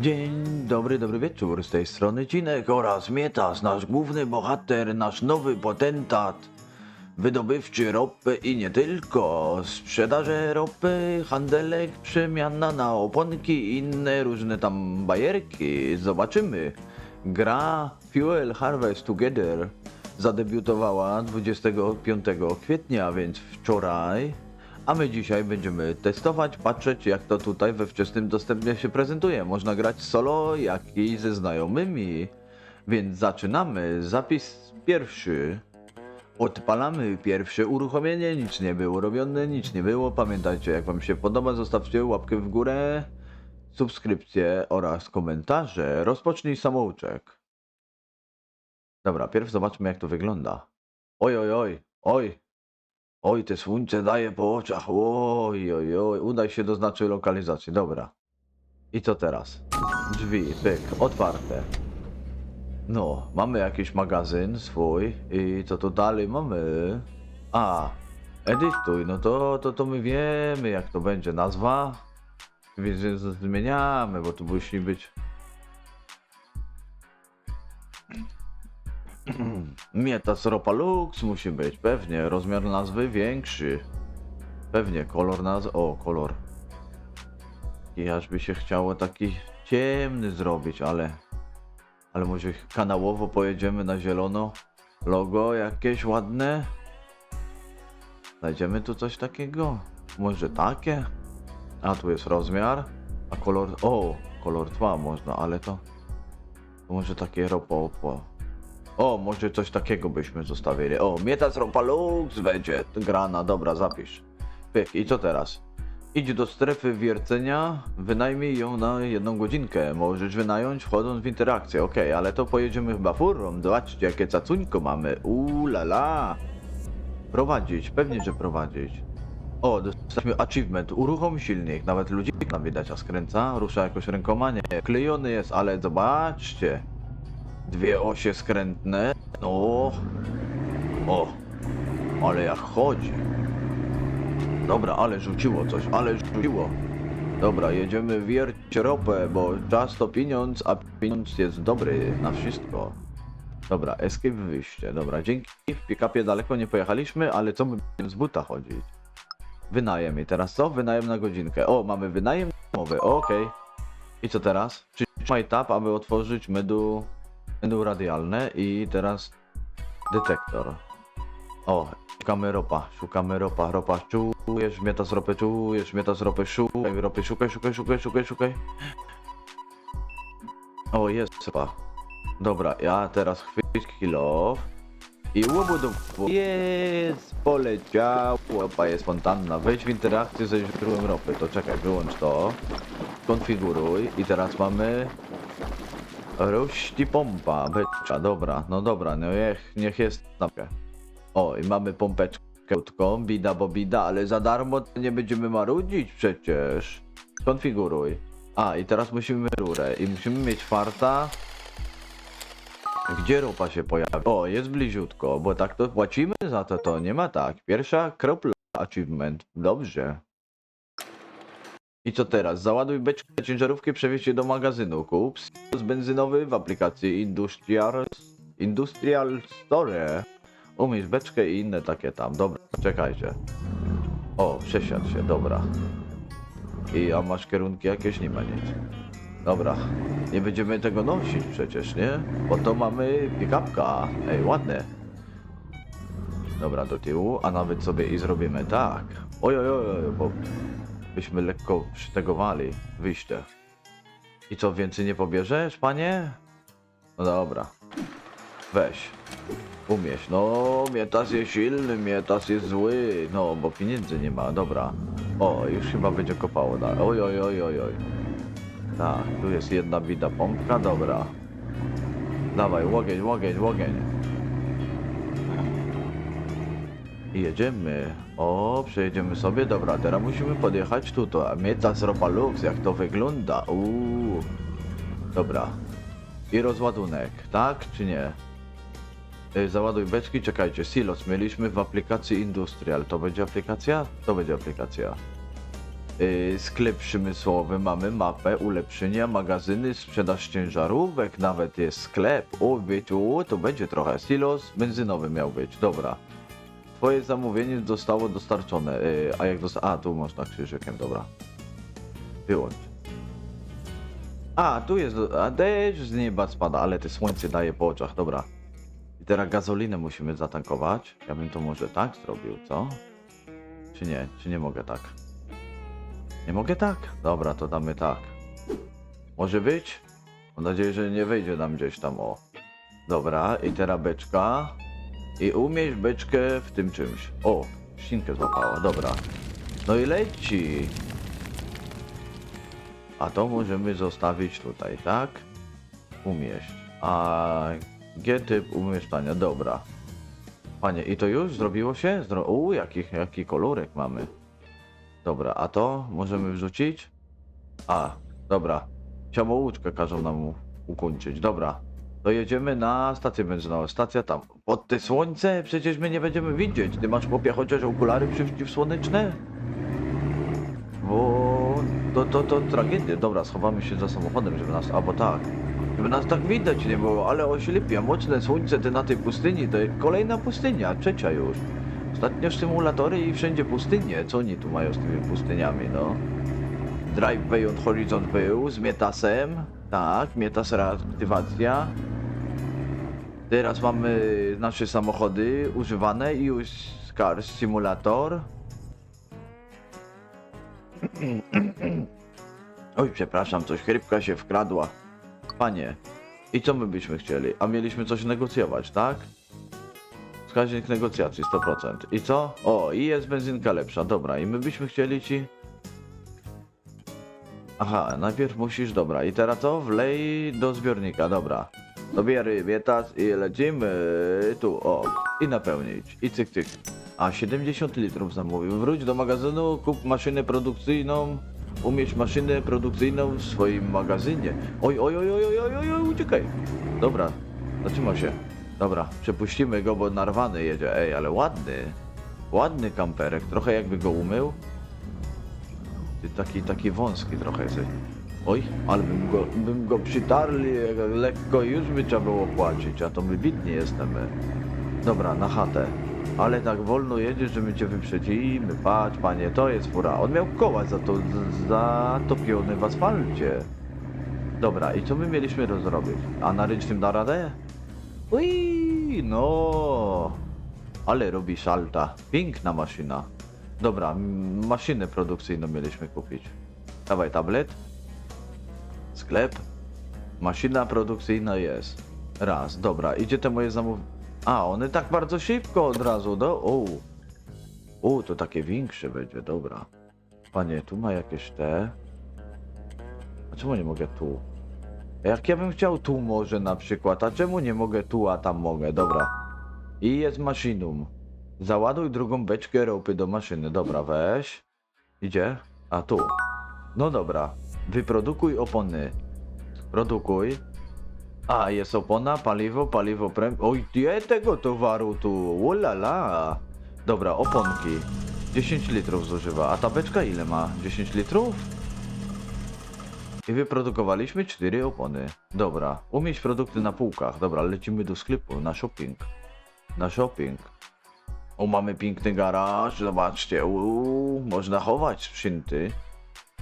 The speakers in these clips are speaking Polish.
Dzień dobry, dobry wieczór. Z tej strony Cinek oraz Mietas, nasz główny bohater, nasz nowy potentat. Wydobywczy ropy i nie tylko. Sprzedaże ropy, handelek, przemiana na oponki i inne różne tam bajerki. Zobaczymy. Gra Fuel Harvest Together zadebiutowała 25 kwietnia, więc wczoraj. A my dzisiaj będziemy testować, patrzeć jak to tutaj we wczesnym dostępie się prezentuje. Można grać solo, jak i ze znajomymi. Więc zaczynamy. Zapis pierwszy. Odpalamy pierwsze uruchomienie, nic nie było robione, nic nie było. Pamiętajcie, jak wam się podoba, zostawcie łapkę w górę, subskrypcję oraz komentarze. Rozpocznij samouczek. Dobra, pierw zobaczmy jak to wygląda. Oj, oj, oj, oj. Oj, te słońce daje po oczach. Oj, oj, oj. Udaj się do znacznej lokalizacji. Dobra. I co teraz? Drzwi, pyk, otwarte. No, mamy jakiś magazyn swój. I co tu dalej mamy? A, edytuj. No to, to, to my wiemy jak to będzie nazwa. Więc zmieniamy, bo tu musi być... Mietas Ropa Lux musi być, pewnie. Rozmiar nazwy większy. Pewnie, kolor nazwy. O, kolor. I aż by się chciało taki ciemny zrobić, ale. Ale może kanałowo pojedziemy na zielono. Logo jakieś ładne. Znajdziemy tu coś takiego? Może takie? A tu jest rozmiar. A kolor. O, kolor tła można, ale to. może takie ropo. Po. O, może coś takiego byśmy zostawili. O, Mietas Ropa Lux będzie grana, dobra, zapisz. Pyk, i co teraz? Idź do strefy wiercenia, wynajmij ją na jedną godzinkę. Możesz wynająć wchodząc w interakcję, okej, ale to pojedziemy chyba furą. Zobaczcie, jakie cacuńko mamy. Uuu, la. Prowadzić, pewnie, że prowadzić. O, dostaliśmy achievement. Uruchom silnik. Nawet ludzi tam widać, a skręca. Rusza jakoś rękoma. Nie, klejony jest, ale zobaczcie. Dwie osie skrętne. No. O. Ale jak chodzi. Dobra, ale rzuciło coś, ale rzuciło. Dobra, jedziemy wierć ropę, bo czas to pieniądz, a pieniądz jest dobry na wszystko. Dobra, escape wyjście. Dobra, dzięki. W pick-upie daleko nie pojechaliśmy, ale co my będziemy z buta chodzić? Wynajem i teraz co? Wynajem na godzinkę. O, mamy wynajem nowy, okej. I co teraz? Przytrzymaj tab, aby otworzyć menu, menu radialne i teraz detektor. O, szukamy ropa, szukamy ropa, ropa, czujesz mnie ta z ropy, czujesz mnie ta z ropy, szukaj ropy, szukaj, szukaj, szukaj, szukaj, szukaj. O, jest ropa. Dobra, ja teraz chwyć kilo i łobudu. Jest, poleciał, ropa jest fontanna. Wejdź w interakcję ze źródłem ropy, to czekaj, wyłącz to. Konfiguruj i teraz mamy Rości pompa, beczka, dobra, no dobra, no niech, niech jest napkę. O, i mamy pompeczkę krótką, bida bo bida, ale za darmo nie będziemy marudzić przecież. Konfiguruj. A, i teraz musimy rurę i musimy mieć farta. Gdzie ropa się pojawi? O, jest bliziutko, bo tak to płacimy za to, to nie ma tak. Pierwsza kropla achievement, dobrze. I co teraz? Załaduj beczkę ciężarówki, przewieź je do magazynu. Kup z benzynowy w aplikacji Industrial, Industrial Store. Umieść beczkę i inne takie tam. Dobra, czekajcie. O, przesiadł się, dobra. I a masz kierunki jakieś? Nie ma nic. Dobra, nie będziemy tego nosić przecież, nie? Bo to mamy pick-upka. Ej, ładne. Dobra, do tyłu, a nawet sobie i zrobimy tak. Oj, oj, oj, bo byśmy lekko przytegowali wyjście. I co, więcej nie pobierzesz, panie? No dobra. Weź. Umieś. No, mietas jest silny, mietas jest zły. No, bo pieniędzy nie ma, dobra. O, już chyba będzie kopało dalej. Oj, oj, oj, oj, oj. Tak, tu jest jedna bida pompka, dobra. Dawaj, łogień, łogień, łogień. I jedziemy. O, przejedziemy sobie. Dobra, teraz musimy podjechać tutaj. Ropa Lux, jak to wygląda. Uuu. Dobra. I rozładunek, tak czy nie? Y, Załaduj beczki, czekajcie, silos mieliśmy w aplikacji Industrial. To będzie aplikacja? To będzie aplikacja. Yy, sklep przemysłowy, mamy mapę, ulepszenia, magazyny, sprzedaż ciężarówek, nawet jest sklep. O, wiecie, o, to będzie trochę. Silos benzynowy miał być, dobra. Twoje zamówienie zostało dostarczone. Yy, a jak dosta... A, tu można krzyżykiem, dobra. Wyłącz. A, tu jest... A deszcz z nieba spada, ale te słońce daje po oczach, dobra. I teraz gazolinę musimy zatankować. Ja bym to może tak zrobił, co? Czy nie? Czy nie mogę tak? Nie mogę tak? Dobra, to damy tak. Może być? Mam nadzieję, że nie wejdzie nam gdzieś tam, o. Dobra, i teraz beczka. I umieść beczkę w tym czymś. O, ścinkę złapała, dobra. No i leci. A to możemy zostawić tutaj, tak? Umieść. A G-typ umieszczania, dobra. Panie, i to już zrobiło się? Zro... U, jaki, jaki kolorek mamy. Dobra, a to możemy wrzucić? A, dobra. Samouczkę każą nam ukończyć. Dobra. To jedziemy na stację benzynową. Stacja tam. Pod te słońce przecież my nie będziemy widzieć. Ty masz popia chociaż okulary przeciwsłoneczne? Bo to, to, to tragedia. Dobra, schowamy się za samochodem, żeby nas... Albo tak. Żeby nas tak widać nie było, ale oślepia. Mocne słońce ty na tej pustyni. To kolejna pustynia, trzecia już. Ostatnio symulatory i wszędzie pustynie. Co oni tu mają z tymi pustyniami, no? Drive Beyond Horizon był z Mietasem. Tak, Mietas reaktywacja. Teraz mamy nasze samochody używane i już Cars Simulator. Oj, przepraszam, coś chrypka się wkradła. Panie, i co my byśmy chcieli? A mieliśmy coś negocjować, tak? Wskaźnik negocjacji 100%. I co? O, i jest benzynka lepsza, dobra. I my byśmy chcieli ci... Aha, najpierw musisz, dobra. I teraz to wlej do zbiornika, dobra. Dobiery bietas i lecimy tu, o. I napełnić. I cyk, cyk. A, 70 litrów zamówił. Wróć do magazynu, kup maszynę produkcyjną. Umieść maszynę produkcyjną w swoim magazynie. Oj, oj, oj, oj, oj, oj, oj uciekaj. Dobra, zatrzymał się. Dobra, przepuścimy go, bo narwany jedzie. Ej, ale ładny. Ładny kamperek, trochę jakby go umył. Ty taki, taki wąski trochę jesteś. Oj, ale bym go, bym go przytarli lekko już by trzeba było płacić, a to my bidni jesteśmy. Dobra, na chatę. Ale tak wolno jedziesz, że my cię wyprzedzimy. Patrz, panie, to jest fura. On miał koła za to, z- zatopione w asfalcie. Dobra, i co my mieliśmy rozrobić? A na ręcznym da radę? Ui, no. Ale robi salta. Piękna maszyna. Dobra, maszynę produkcyjną mieliśmy kupić. Dawaj tablet. Sklep. Maszyna produkcyjna jest. Raz, dobra, idzie te moje zamówienie. A, one tak bardzo szybko od razu, do. O, o, to takie większe będzie, dobra. Panie, tu ma jakieś te. A czemu nie mogę tu? Jak ja bym chciał tu może na przykład, a czemu nie mogę tu, a tam mogę? Dobra. I jest maszynum. Załaduj drugą beczkę ropy do maszyny. Dobra, weź. Idzie? A tu. No dobra. Wyprodukuj opony. Produkuj. A, jest opona, paliwo, paliwo prem... Oj, nie tego towaru tu. Ulala. Dobra, oponki. 10 litrów zużywa. A ta beczka ile ma? 10 litrów? I wyprodukowaliśmy 4 opony. Dobra, umieść produkty na półkach. Dobra, lecimy do sklepu, na shopping. Na shopping. O, mamy piękny garaż, zobaczcie. Uuu, można chować sprzęty.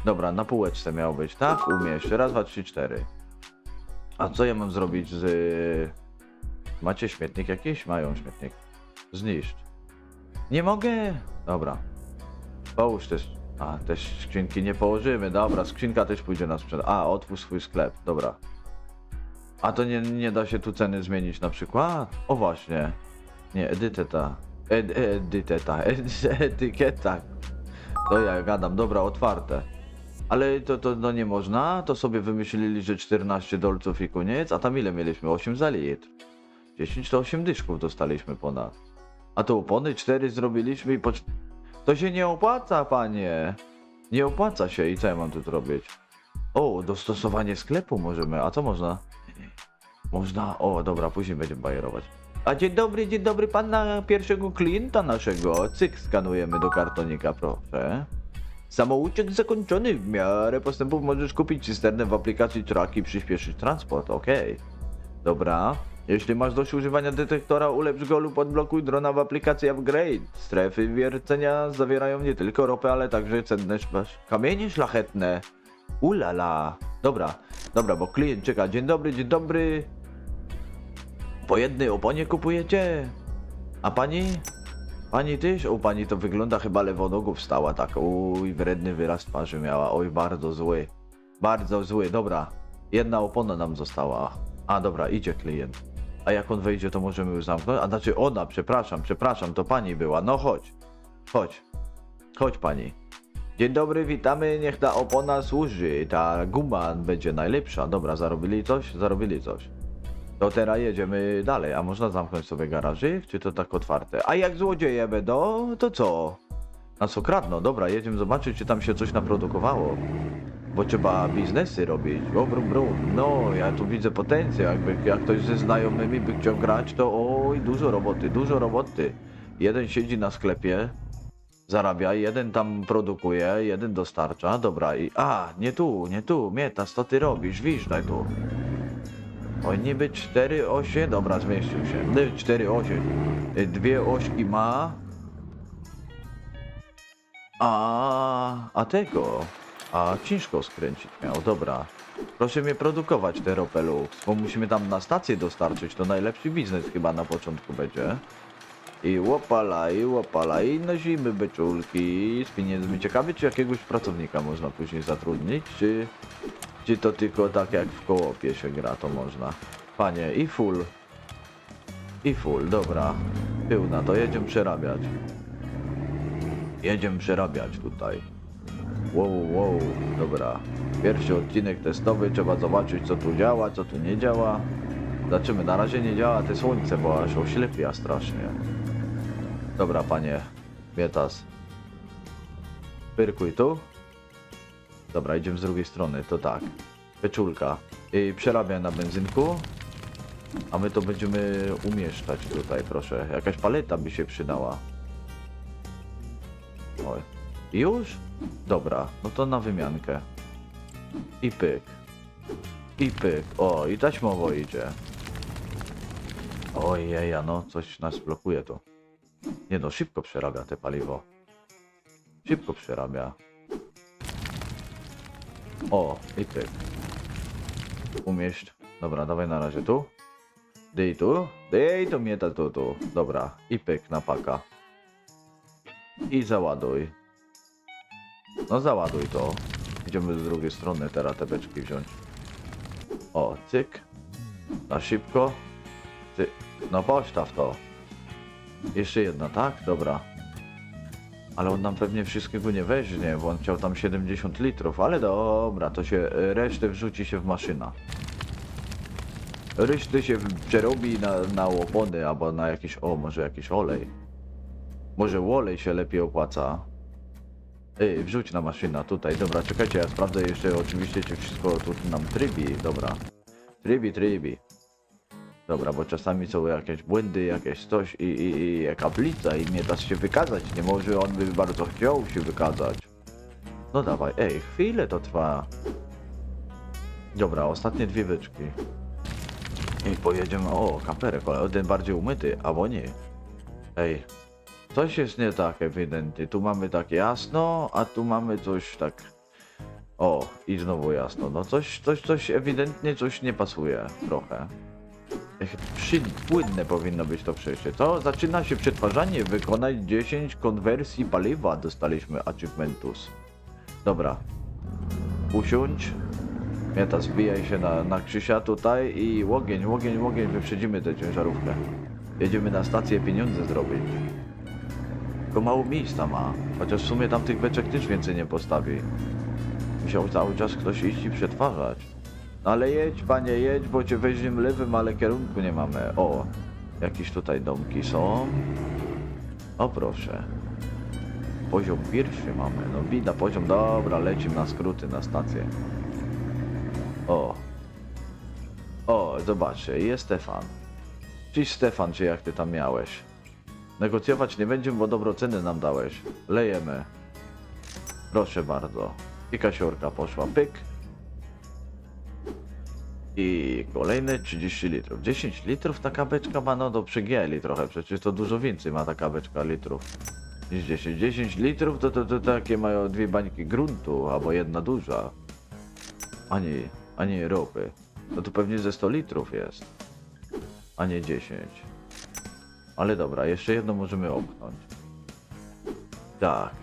Dobra, na półeczce miało być, tak? Umieść. Raz, dwa, trzy, cztery. A co ja mam zrobić z... Macie śmietnik jakiś? Mają śmietnik. Zniszcz. Nie mogę! Dobra. Połóż też. A, te skrzynki nie położymy. Dobra, skrzynka też pójdzie na sprzedaż. A, otwórz swój sklep. Dobra. A to nie, nie da się tu ceny zmienić na przykład? O właśnie. Nie, edyteta. Ed, edyteta. Ed, etykieta. To ja gadam. Dobra, otwarte. Ale to, to no nie można, to sobie wymyślili, że 14 dolców i koniec, a tam ile mieliśmy? 8 za litr. 10 to 8 dyszków dostaliśmy ponad. A to opony 4 zrobiliśmy i po... To się nie opłaca, panie. Nie opłaca się i co ja mam tu zrobić? O, dostosowanie sklepu możemy, a co można? Można, o dobra, później będziemy bajerować. A dzień dobry, dzień dobry, pana pierwszego klienta naszego. Cyk, skanujemy do kartonika, proszę. Samouczek zakończony. W miarę postępów możesz kupić cysternę w aplikacji Track i przyspieszyć transport. Okej. Dobra. Jeśli masz dość używania detektora, ulepsz go lub odblokuj drona w aplikacji Upgrade. Strefy wiercenia zawierają nie tylko ropę, ale także cenne kamienie szlachetne. Ulala. Dobra, dobra, bo klient czeka. Dzień dobry, dzień dobry. Po jednej oponie kupujecie? A pani? Pani też? U pani to wygląda chyba lewonogą wstała tak. Uj, wredny wyraz twarzy miała. Oj, bardzo zły. Bardzo zły, dobra. Jedna opona nam została. A dobra, idzie klient. A jak on wejdzie, to możemy już zamknąć? A znaczy ona, przepraszam, przepraszam, to pani była. No chodź. Chodź. Chodź pani. Dzień dobry, witamy, niech ta opona służy. Ta guma będzie najlepsza. Dobra, zarobili coś? Zarobili coś. To teraz jedziemy dalej. A można zamknąć sobie garażyk, czy to tak otwarte? A jak złodzieje będą, to co? Nas okradną. Dobra, jedziemy zobaczyć, czy tam się coś naprodukowało. Bo trzeba biznesy robić. O, brum, brum. No, ja tu widzę potencjał. Jakby jak ktoś ze znajomymi by chciał grać, to oj, dużo roboty, dużo roboty. Jeden siedzi na sklepie, zarabia, jeden tam produkuje, jeden dostarcza. Dobra, i... A, nie tu, nie tu. Mietas, to ty robisz, wiżdżaj tu. Oj, niby 4 osie, dobra, zmieścił się. Nie, 4 osie. Y, Dwie ośki ma. A, a tego. A ciężko skręcić miał, dobra. Proszę mnie produkować te ropelux, bo musimy tam na stację dostarczyć, to najlepszy biznes chyba na początku będzie. I łopala, i łopala, i nosimy beczulki z pieniędzmi. Ciekawe, czy jakiegoś pracownika można później zatrudnić, czy... Czy to tylko tak jak w kołopie się gra, to można. Panie, i full. I full, dobra. Pełna, to jedziemy przerabiać. Jedziemy przerabiać tutaj. Wow, wow, dobra. Pierwszy odcinek testowy, trzeba zobaczyć co tu działa, co tu nie działa. Zobaczymy, na razie nie działa te słońce, bo aż oślepia strasznie. Dobra, panie, Mietas. Pyrkuj tu. Dobra, idziemy z drugiej strony, to tak. Pieczulka. I przerabiaj na benzynku. A my to będziemy umieszczać tutaj, proszę. Jakaś paleta by się przydała. Oj. Już? Dobra, no to na wymiankę. I pyk. I pyk. O, i taśmowo idzie. Ojeja, no coś nas blokuje tu. Nie no, szybko przerabia te paliwo. Szybko przerabia. O, i pyk. Umieść. Dobra, dawaj na razie tu. Dej tu. Dej tu mnie ta tu, tu. Dobra, i pyk na paka. I załaduj. No załaduj to. Idziemy z drugiej strony teraz te beczki wziąć. O, cyk. Na szybko. Ty. No postaw to. Jeszcze jedna, tak? Dobra. Ale on nam pewnie wszystkiego nie weźmie, bo on chciał tam 70 litrów, ale dobra, to się resztę wrzuci się w maszyna. Resztę się przerobi na, na opony albo na jakiś, o może jakiś olej. Może olej się lepiej opłaca. Ej, wrzuć na maszyna tutaj, dobra, czekajcie, ja sprawdzę jeszcze oczywiście, czy wszystko tu nam trybi, dobra. Trybi, trybi. Dobra, bo czasami są jakieś błędy, jakieś coś i, i, i jaka i mnie teraz się wykazać nie może, on by bardzo chciał się wykazać. No dawaj, ej, chwilę to trwa. Dobra, ostatnie dwie beczki. I pojedziemy, o, kaperek, ale ten bardziej umyty, albo nie. Ej, coś jest nie tak ewidentnie, tu mamy tak jasno, a tu mamy coś tak... O, i znowu jasno, no coś, coś, coś ewidentnie coś nie pasuje trochę. Przy, płynne powinno być to przejście. To zaczyna się przetwarzanie. Wykonać 10 konwersji paliwa. Dostaliśmy achievementus. Dobra. Usiądź. Mieta, zbijaj się na, na Krzysia tutaj i łogień, łogień, łogień. Wyprzedzimy tę ciężarówkę. Jedziemy na stację pieniądze zrobić. Tylko mało miejsca ma. Chociaż w sumie tam tych beczek też więcej nie postawi. Musiał cały czas ktoś iść i przetwarzać. Ale jedź, panie, jedź, bo cię weźmiemy lewym, ale kierunku nie mamy. O, jakieś tutaj domki są. O proszę. Poziom pierwszy mamy. No bida, poziom, dobra, lecimy na skróty, na stację. O. O, zobaczcie, jest Stefan. Cześć Stefan, czy jak ty tam miałeś? Negocjować nie będziemy, bo dobroceny nam dałeś. Lejemy. Proszę bardzo. I kasiorka poszła, pyk. I kolejne 30 litrów. 10 litrów taka beczka ma, no do przygięli trochę, przecież to dużo więcej ma taka beczka litrów niż 10. 10 litrów to, to, to takie mają dwie bańki gruntu, albo jedna duża. Ani, ani ropy. No to pewnie ze 100 litrów jest, a nie 10. Ale dobra, jeszcze jedno możemy opchnąć. Tak.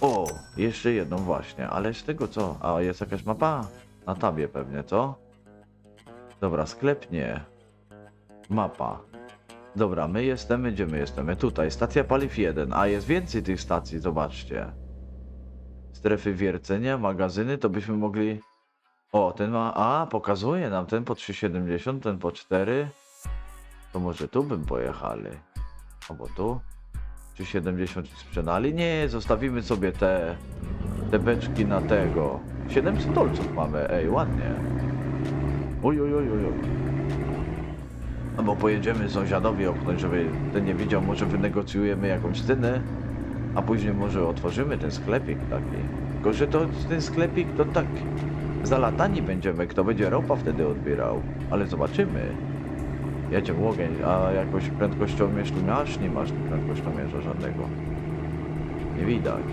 O, jeszcze jedną właśnie, ale z tego co? A jest jakaś mapa? Na tabie pewnie, co? Dobra, sklep nie. Mapa. Dobra, my jesteśmy, gdzie my jesteśmy? Tutaj, stacja paliw 1, a jest więcej tych stacji, zobaczcie. Strefy wiercenia, magazyny, to byśmy mogli... O, ten ma... A, pokazuje nam ten po 3,70, ten po 4. To może tu bym pojechali. Albo tu. 3,70 sprzedali? Nie, zostawimy sobie te... Te beczki na tego. 700 dolców mamy, ej, ładnie. Oj, oj, oj, oj, oj. No pojedziemy sąsiadowi opchnąć, żeby ten nie widział, może wynegocjujemy jakąś cenę, a później może otworzymy ten sklepik taki. Tylko, że to ten sklepik to tak zalatani będziemy, kto będzie ropa wtedy odbierał, ale zobaczymy. Jedzie w ogień, a jakoś prędkościomierz tu masz? Nie masz prędkościomierza żadnego. Nie widać.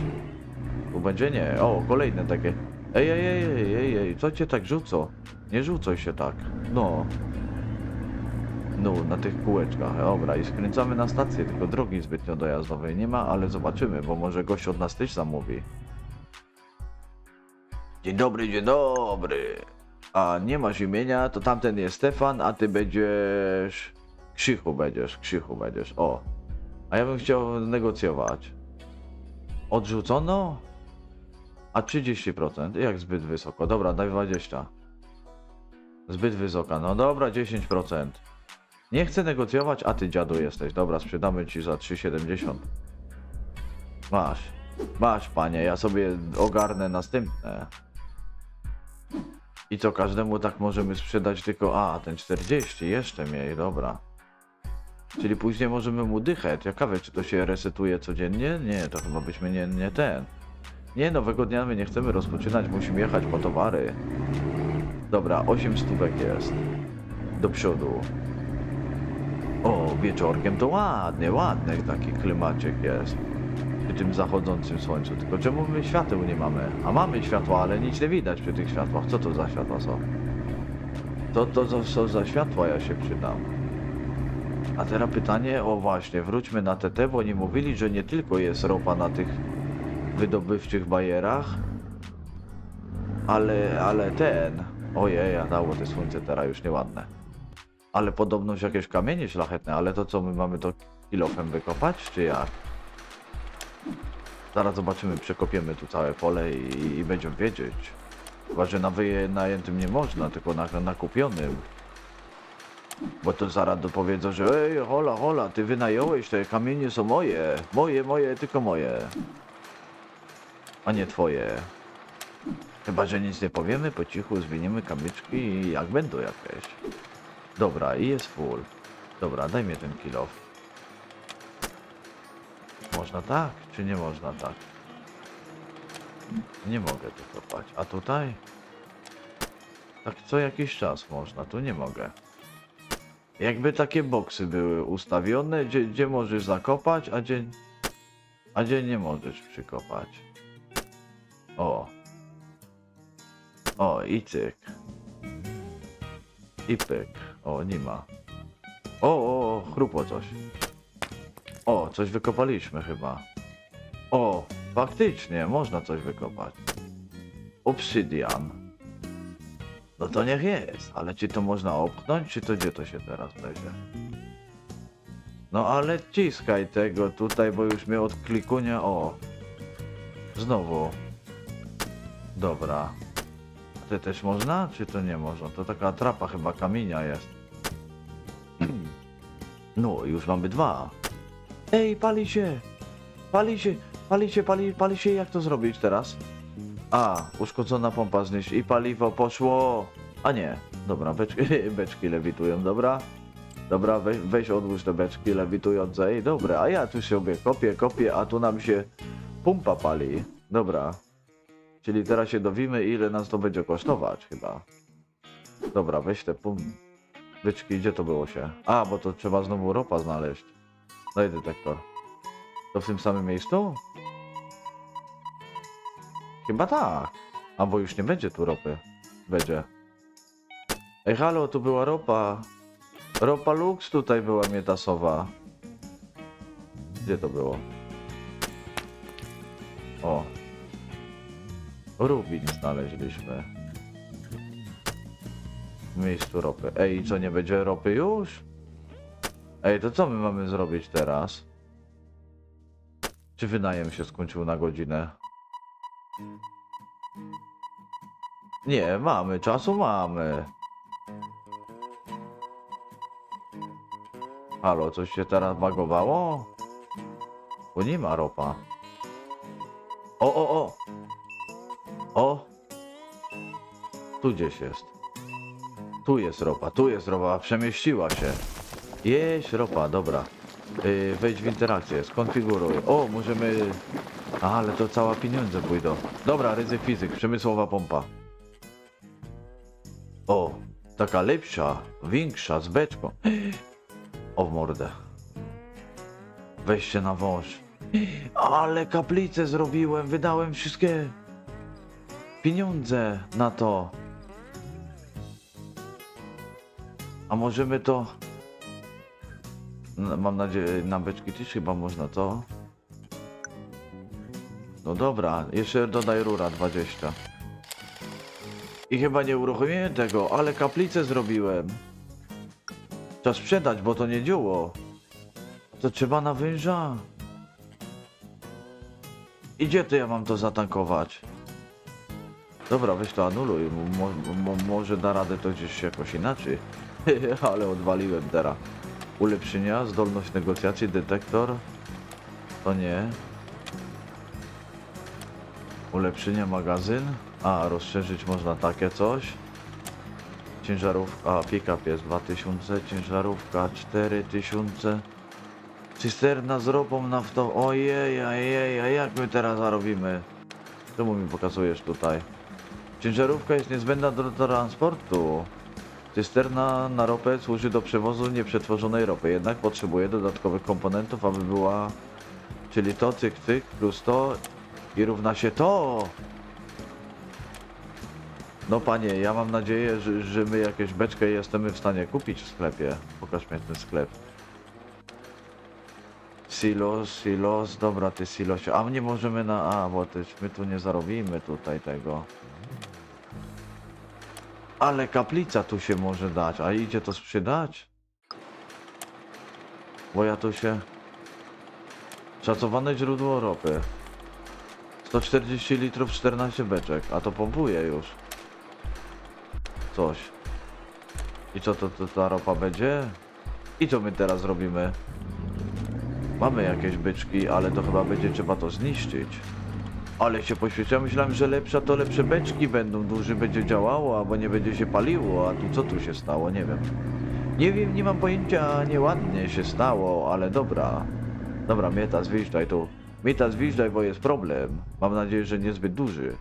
Tu będzie nie. O, kolejne takie. Ej, ej, ej, ej, ej, ej, co cię tak rzuco? Nie rzucaj się tak. No. No, na tych kółeczkach. Dobra, i skręcamy na stację, tylko drogi zbytnio dojazdowej nie ma, ale zobaczymy, bo może gość od nas też zamówi. Dzień dobry, dzień dobry. A nie masz imienia, to tamten jest Stefan, a ty będziesz... Krzychu będziesz, Krzychu będziesz, o. A ja bym chciał negocjować. Odrzucono? A 30%? Jak zbyt wysoko? Dobra, daj 20. Zbyt wysoka, no dobra, 10%. Nie chcę negocjować, a ty dziadu jesteś. Dobra, sprzedamy ci za 3,70. Masz. Masz, panie, ja sobie ogarnę następne. I co, każdemu tak możemy sprzedać tylko... A, ten 40, jeszcze mniej, dobra. Czyli później możemy mu dychać. Ciekawe, czy to się resetuje codziennie? Nie, to chyba byśmy nie, nie ten. Nie, nowego dnia my nie chcemy rozpoczynać, musimy jechać po towary. Dobra, 8 stówek jest. Do przodu. O, wieczorkiem to ładnie, ładny taki klimaciek jest. Przy tym zachodzącym słońcu. Tylko czemu my świateł nie mamy? A mamy światła, ale nic nie widać przy tych światłach. Co to za światła są? To, to, to za światła, ja się przydam. A teraz pytanie, o właśnie, wróćmy na TT, bo nie mówili, że nie tylko jest ropa na tych wydobywczych bajerach, ale, ale ten... Ojej, a dało te słońce teraz już nieładne. Ale podobność jakieś kamienie szlachetne, ale to co, my mamy to kilofem wykopać, czy jak? Zaraz zobaczymy, przekopiemy tu całe pole i, i będziemy wiedzieć. Chyba, że na wynajętym nie można, tylko na, na kupionym. Bo to zaraz dopowiedzą, że ej, hola, hola, ty wynająłeś, te kamienie są moje. Moje, moje, tylko moje. A nie twoje. Chyba, że nic nie powiemy, po cichu zwiniemy kamyczki i jak będą jakieś. Dobra, i jest full. Dobra, daj mi ten kilof. Można tak, czy nie można tak? Nie mogę tu kopać. A tutaj? Tak co jakiś czas można, tu nie mogę. Jakby takie boksy były ustawione, gdzie, gdzie możesz zakopać, a gdzie, a gdzie nie możesz przykopać. O. O, i cyk. I pyk. O, nie ma. O, o, o, chrupło coś. O, coś wykopaliśmy chyba. O, faktycznie, można coś wykopać. Obsydian. No to niech jest, ale czy to można opchnąć, czy to gdzie to się teraz będzie? No ale ciskaj tego tutaj, bo już mnie od klikunia, o. Znowu. Dobra. A Ty też można, czy to nie można? To taka trapa chyba kamienia jest. No, już mamy dwa. Ej, pali się! Pali się, pali się, pali, pali się, jak to zrobić teraz? A, uszkodzona pompa zniszczy i paliwo poszło. A nie, dobra, beczki, beczki lewitują, dobra. Dobra, weź, weź odłóż te beczki lewitujące i dobra, a ja tu sobie kopię, kopię, a tu nam się pompa pali. Dobra, Czyli teraz się dowimy, ile nas to będzie kosztować chyba. Dobra, weź te pum... Byczki, gdzie to było się? A, bo to trzeba znowu ropa znaleźć. Daj detektor. To w tym samym miejscu? Chyba tak. Albo już nie będzie tu ropy. Będzie. Ej, halo, tu była ropa. Ropa Lux tutaj była mietasowa. Gdzie to było? O. Rubin znaleźliśmy. W miejscu ropy. Ej, co nie będzie ropy już? Ej, to co my mamy zrobić teraz? Czy wynajem się skończył na godzinę? Nie, mamy, czasu mamy. Halo, coś się teraz bagowało? Bo nie ma ropa. O, o, o! O! Tu gdzieś jest. Tu jest ropa, tu jest ropa, przemieściła się. Jest ropa, dobra. Yy, wejdź w interakcję, skonfiguruj. O, możemy... A, ale to cała pieniądze pójdą. Dobra, ryzyk fizyk, przemysłowa pompa. O, taka lepsza, większa, z beczką. O w mordę. Weźcie na wąż. Ale kaplicę zrobiłem, wydałem wszystkie pieniądze na to. A możemy to... No, Mam nadzieję, na beczki też chyba można to. No dobra, jeszcze dodaj rura 20. I chyba nie uruchomiłem tego, ale kaplicę zrobiłem. Trzeba sprzedać, bo to nie działa. To trzeba na węża. I gdzie to ja mam to zatankować? Dobra, weź to anuluj. Mo, mo, może da radę to gdzieś jakoś inaczej. Ale odwaliłem teraz. Ulepszenia, zdolność negocjacji, detektor. To nie. Ulepszenia magazyn. A, rozszerzyć można takie coś. Ciężarówka, pick-up jest 2000, ciężarówka 4000. Cysterna z ropą naftą, ojej, ojej, a jak my teraz zarobimy? Czemu mi pokazujesz tutaj? Ciężarówka jest niezbędna do transportu. Cysterna na ropę służy do przewozu nieprzetworzonej ropy, jednak potrzebuje dodatkowych komponentów, aby była... Czyli to, cyk, cyk, plus to i równa się to. No panie, ja mam nadzieję, że, że my jakieś beczkę jesteśmy w stanie kupić w sklepie. Pokaż mi ten sklep. Silos, silos, dobra ty silosie. A nie możemy na... A, bo też my tu nie zarobimy tutaj tego. Ale kaplica tu się może dać, a idzie to sprzedać? Bo ja tu się... Szacowane źródło ropy. 140 litrów, 14 beczek, a to pompuje już. Coś. I co to, to ta ropa będzie? I co my teraz robimy? Mamy jakieś beczki, ale to chyba będzie trzeba to zniszczyć. Ale się poświęca, myślałem, że lepsza to lepsze beczki będą, dłużej będzie działało, albo nie będzie się paliło, a tu co tu się stało, nie wiem. Nie wiem, nie mam pojęcia, nieładnie się stało, ale dobra. Dobra, Mieta, zwiżdżaj tu. Mieta, zwiżdżaj, bo jest problem. Mam nadzieję, że niezbyt duży.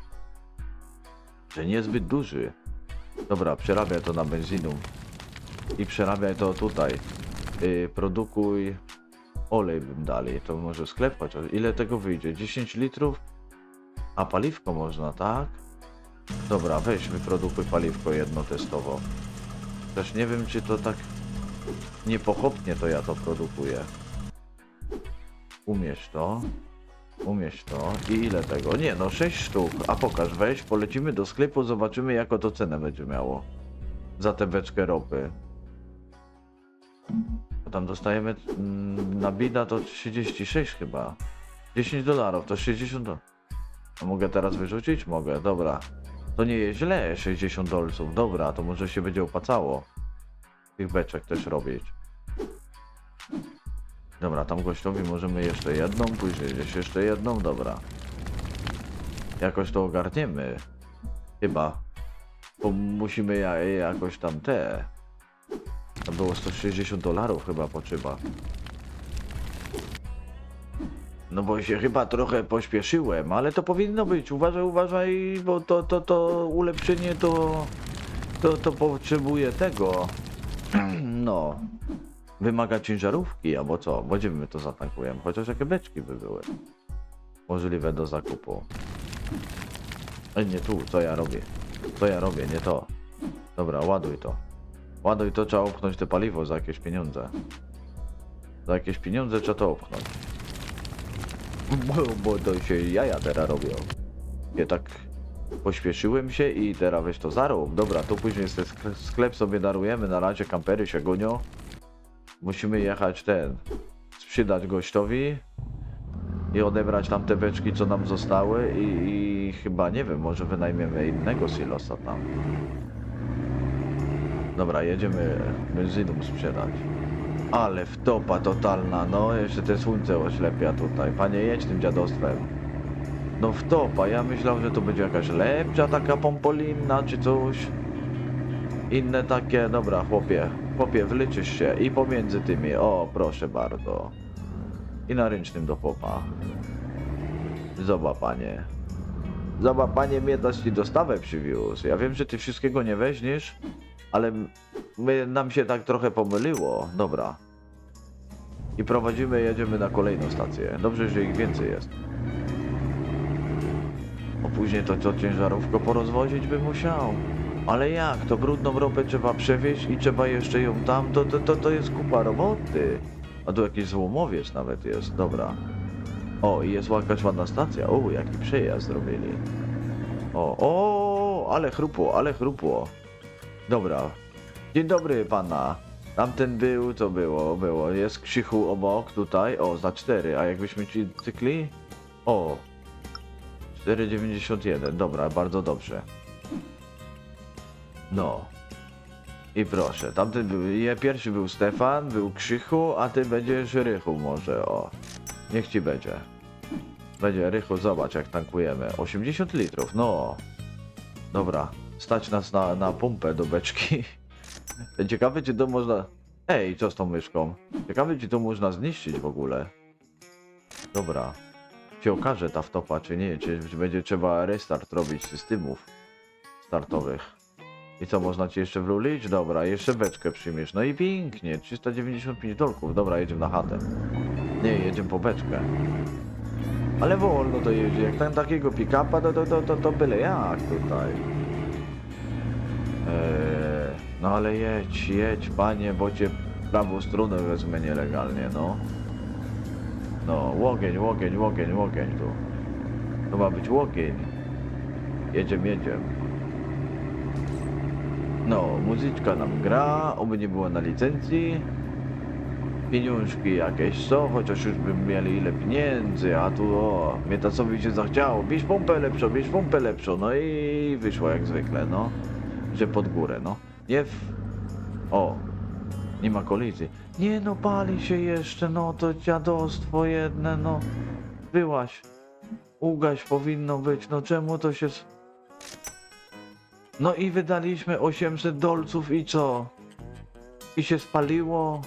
Że niezbyt duży. Dobra, przerabiaj to na benzynum. I przerabiaj to tutaj. Yy, produkuj olej bym dalej. To może sklep chociaż. Ile tego wyjdzie? 10 litrów? A paliwko można, tak? Dobra, weź wyprodukuj paliwko jedno testowo. Też nie wiem, czy to tak niepochopnie to ja to produkuję. Umieść to. Umieść to. I ile tego? Nie no, 6 sztuk. A pokaż, weź, polecimy do sklepu, zobaczymy jaką to cenę będzie miało. Za tę beczkę ropy. Tam dostajemy mm, na bida to 36 chyba. 10 dolarów to 60 do... A mogę teraz wyrzucić? Mogę, dobra. To nie jest źle, 60 dolców. Dobra, to może się będzie opłacało. Tych beczek też robić. Dobra, tam gościowi możemy jeszcze jedną, później gdzieś jeszcze jedną, dobra. Jakoś to ogarniemy. Chyba. Bo musimy ja, jakoś tam te. Tam było 160 dolarów chyba potrzeba. No bo się chyba trochę pośpieszyłem, ale to powinno być. Uważaj, uważaj, bo to, to, to ulepszenie to, to, to potrzebuje tego. No. Wymaga ciężarówki, albo co? Bo gdzie my to zatankujemy? Chociaż jakie beczki by były. Możliwe do zakupu. Ej, nie tu, co ja robię? Co ja robię, nie to. Dobra, ładuj to. Ładuj to, trzeba upchnąć te paliwo za jakieś pieniądze. Za jakieś pieniądze trzeba to upchnąć. Bo, bo to się jaja teraz robią. Ja tak pośpieszyłem się i teraz weź to zarób. Dobra, tu później ten sk- sklep sobie darujemy, na razie kampery się gonią. Musimy jechać ten, sprzedać gościowi i odebrać tam te beczki, co nam zostały i, i chyba, nie wiem, może wynajmiemy innego silosa tam. Dobra, jedziemy benzynum sprzedać. Ale wtopa totalna, no jeszcze te słońce oślepia tutaj. Panie, jedź tym dziadostwem. No wtopa, ja myślałem, że to będzie jakaś lepsza taka pompolina czy coś. Inne takie, dobra chłopie, chłopie wliczysz się i pomiędzy tymi, o proszę bardzo. I na ręcznym do chłopa. Zobacz panie. Zobacz panie, mnie ci dostawę przywiózł. Ja wiem, że ty wszystkiego nie weźmiesz, ale my, nam się tak trochę pomyliło. Dobra. I prowadzimy, jedziemy na kolejną stację. Dobrze, że ich więcej jest. Bo później to co ciężarówko porozwozić by musiał. Ale jak? To brudną ropę trzeba przewieźć i trzeba jeszcze ją tam, to, to, to, to jest kupa roboty. A tu jakiś złomowiec nawet jest, dobra. O, i jest jakaś ładna stacja. O, jaki przejazd zrobili. O, o, ale chrupło, ale chrupło. Dobra. Dzień dobry pana. Tamten był, co było, było. Jest krzychu obok tutaj. O, za 4. A jakbyśmy ci cykli? O. 4,91. Dobra, bardzo dobrze. No. I proszę, tamten był, je, pierwszy był Stefan, był Krzychu, a ty będziesz Rychu może, o. Niech ci będzie. Będzie Rychu, zobacz jak tankujemy. 80 litrów, no. Dobra, stać nas na, na pompę do beczki. Ciekawe czy to można... Ej, co z tą myszką? Ciekawe czy to można zniszczyć w ogóle. Dobra. Się okaże ta wtopa czy nie, czy, czy będzie trzeba restart robić systemów startowych. I co, można ci jeszcze wlulić? Dobra, jeszcze beczkę przyjmiesz. No i pięknie, 395 dolków. Dobra, jedziemy na chatę. Nie, jedziemy po beczkę. Ale wolno to jeździ, jak tam takiego pick-upa, to, to, to, to, to byle jak tutaj. Eee, no ale jedź, jedź panie, bo cię prawą stronę wezmę nielegalnie, no. No, łogień, łogień, łogień, łogień tu. To ma być łogień. Jedziemy, jedziemy. No, muzyczka nam gra, oby nie było na licencji. Pieniążki jakieś są, chociaż już bym mieli ile pieniędzy, a tu o, mnie tacowi się zachciało, bierz pompę lepszą, bierz pompę lepszą, no i wyszło jak zwykle, no. Że pod górę, no. Nie w... O, nie ma kolizji. Nie no, pali się jeszcze, no to dziadostwo jedne, no. Byłaś. Ugaś powinno być, no czemu to się... No i wydaliśmy 800 dolców i co? I się spaliło?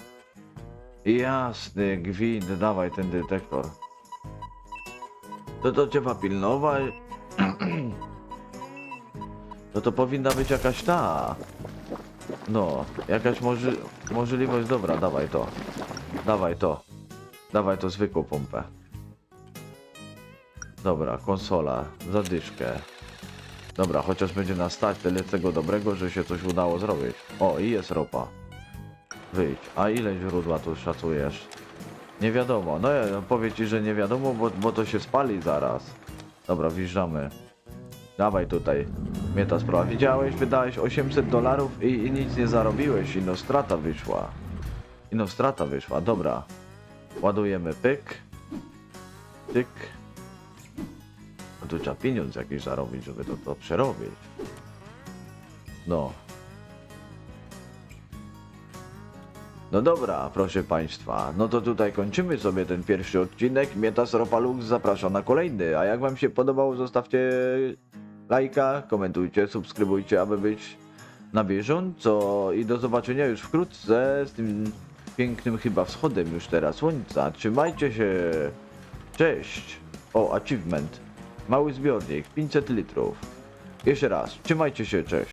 Jasny gwint, dawaj ten detektor. To to trzeba pilnować. No to powinna być jakaś ta. No, jakaś moży możliwość, dobra, dawaj to. Dawaj to. Dawaj to zwykłą pompę. Dobra, konsola, zadyszkę. Dobra, chociaż będzie nas stać tyle tego dobrego, że się coś udało zrobić. O, i jest ropa. Wyjdź. A ile źródła tu szacujesz? Nie wiadomo. No ja no, powie ci, że nie wiadomo, bo, bo to się spali zaraz. Dobra, wjeżdżamy. Dawaj tutaj. Mnie ta sprawa. Widziałeś, wydałeś 800 dolarów i, i nic nie zarobiłeś. Ino strata wyszła. Ino strata wyszła. Dobra. Ładujemy pyk. Tyk. No tu trzeba pieniądz jakiś zarobić, żeby to, to przerobić. No. No dobra, proszę Państwa, no to tutaj kończymy sobie ten pierwszy odcinek. Mietas Ropalux zaprasza na kolejny. A jak Wam się podobało, zostawcie lajka, komentujcie, subskrybujcie, aby być na bieżąco. I do zobaczenia już wkrótce z tym pięknym chyba wschodem już teraz słońca. Trzymajcie się. Cześć. O, achievement. Mały zbiornik, 500 litrów. Jeszcze raz, trzymajcie się, cześć.